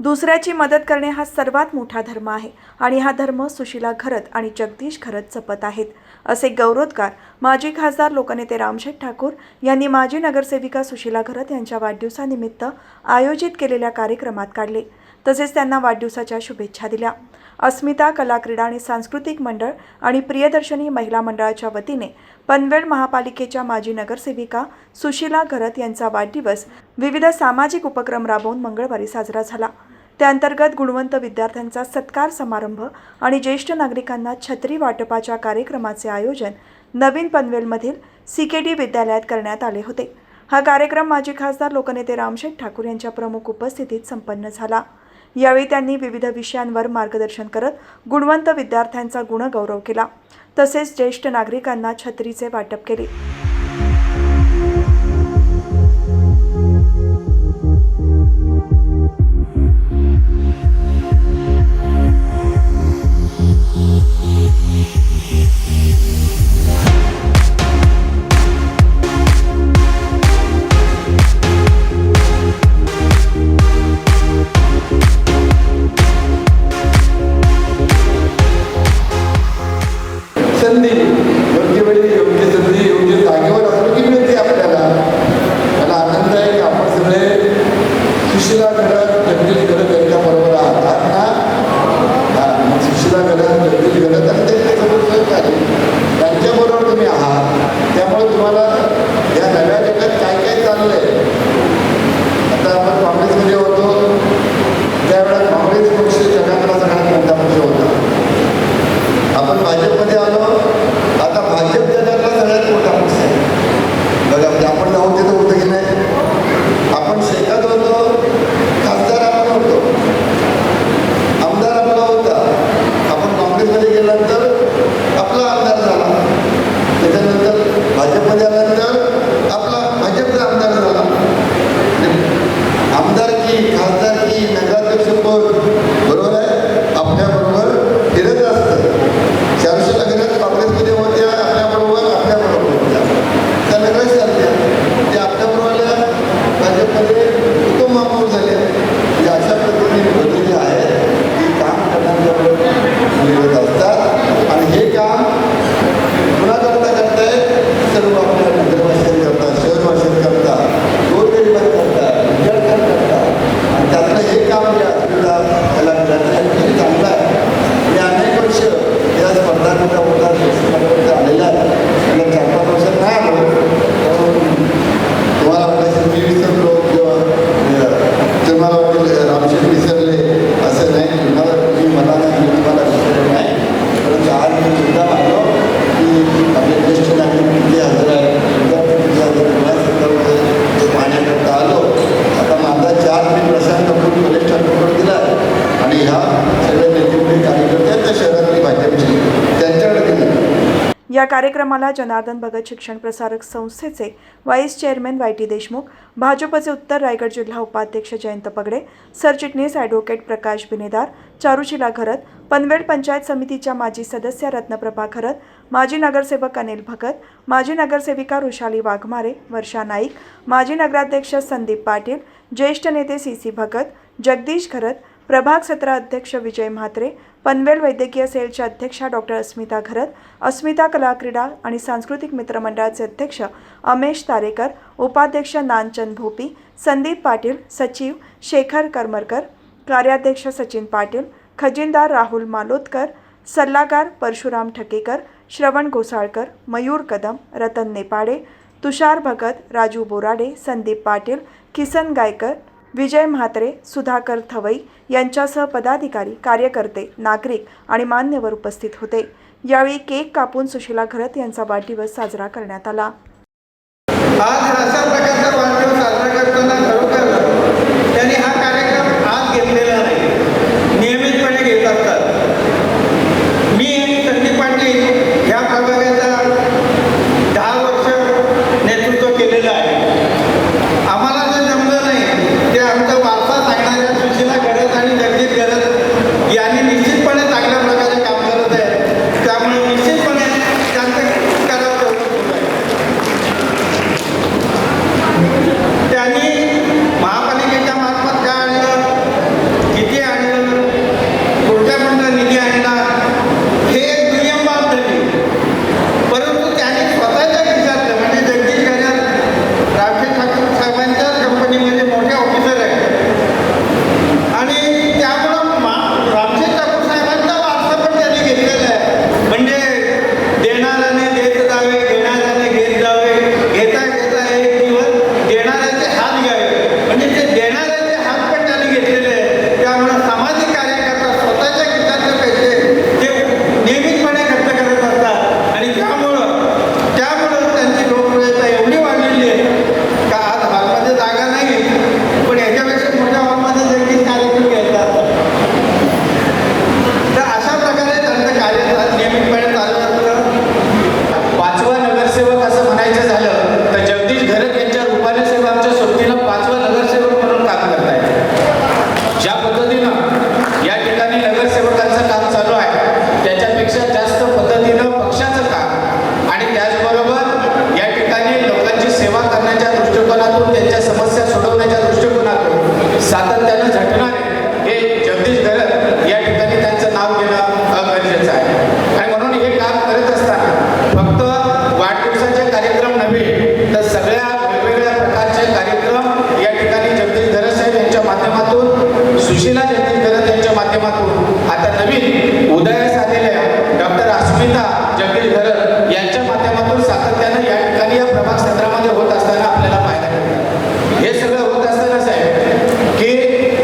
दुसऱ्याची मदत करणे हा सर्वात मोठा धर्म आहे आणि हा धर्म सुशीला घरत आणि जगदीश घरत जपत आहेत असे गौरवोद्गार माजी खासदार लोकनेते रामशेठ ठाकूर यांनी माजी नगरसेविका सुशीला घरत यांच्या वाढदिवसानिमित्त आयोजित केलेल्या कार्यक्रमात काढले. तसेच त्यांना वाढदिवसाच्या शुभेच्छा दिल्या. अस्मिता कला क्रीडा आणि सांस्कृतिक मंडळ आणि प्रियदर्शनी महिला मंडळाच्या वतीने पनवेल महापालिकेच्या माजी नगरसेविका सुशीला घरत यांचा वाढदिवस विविध सामाजिक उपक्रम राबवून मंगळवारी साजरा झाला. त्याअंतर्गत गुणवंत विद्यार्थ्यांचा सत्कार समारंभ आणि ज्येष्ठ नागरिकांना छत्री वाटपाच्या कार्यक्रमाचे आयोजन नवीन पनवेलमधील सी के डी विद्यालयात करण्यात आले होते. हा कार्यक्रम माजी खासदार लोकनेते रामशेठ ठाकूर यांच्या प्रमुख उपस्थितीत संपन्न झाला. यावेळी त्यांनी विविध विषयांवर मार्गदर्शन करत गुणवंत विद्यार्थ्यांचा गुणगौरव केला. तसेच ज्येष्ठ नागरिकांना छत्रीचे वाटप केले. नगराध्यक्ष कार्यक्रमाला जनार्दन भगत शिक्षण प्रसारक संस्थेचे vice chairman Y T Deshmukh भाजपचे उत्तर रायगड जिल्हा उपाध्यक्ष जयंत पगडे सरचिटणीस ॲडव्होकेट प्रकाश बिनेदार चारुशिला घरत पनवेल पंचायत समितीच्या माजी सदस्य रत्नप्रभा खरत माजी नगरसेवक अनिल भगत माजी नगरसेविका रुशाली वाघमारे वर्षा नाईक माजी नगराध्यक्ष संदीप पाटील ज्येष्ठ नेते सी सी भगत जगदीश घरत प्रभाग सत्र अध्यक्ष विजय म्हात्रे पनवेल वैद्यकीय सेलच्या अध्यक्षा डॉक्टर अस्मिता घरत अस्मिता कला क्रीडा आणि सांस्कृतिक मित्रमंडळाचे अध्यक्ष अमेश तारेकर उपाध्यक्ष नानचंद भोपी संदीप पाटील सचिव शेखर करमरकर कार्याध्यक्ष सचिन पाटील खजिनदार राहुल मालोदकर सल्लागार परशुराम ठकेकर श्रवण घोसाळकर मयूर कदम रतन नेपाडे तुषार भगत राजू बोराडे संदीप पाटील किसन गायकर विजय म्हात्रे सुधाकर थवई यांच्यासह पदाधिकारी कार्यकर्ते नागरिक आणि मान्यवर उपस्थित होते. यावेळी केक कापून सुशीला घरत यांचा वाढदिवस साजरा करण्यात आला. आज रुपाली साहेब आमच्या सोबतीला पाच सुशीला जयंती यांच्या माध्यमातून. आता नवीन उदयास आलेल्या डॉक्टर अस्मिता जगदीश यांच्या माध्यमातून सातत्यानं या ठिकाणी या प्रभाग क्षेत्रामध्ये होत असताना आपल्याला पाहायला मिळतात हे सगळं होत असताना साहेब की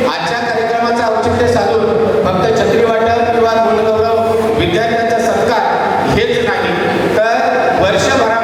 आजच्या कार्यक्रमाचं औचित्य साधून फक्त चक्रीवाटप किंवा गुणगौरव विद्यार्थ्यांचा सत्कार हेच नाही. तर वर्षभरा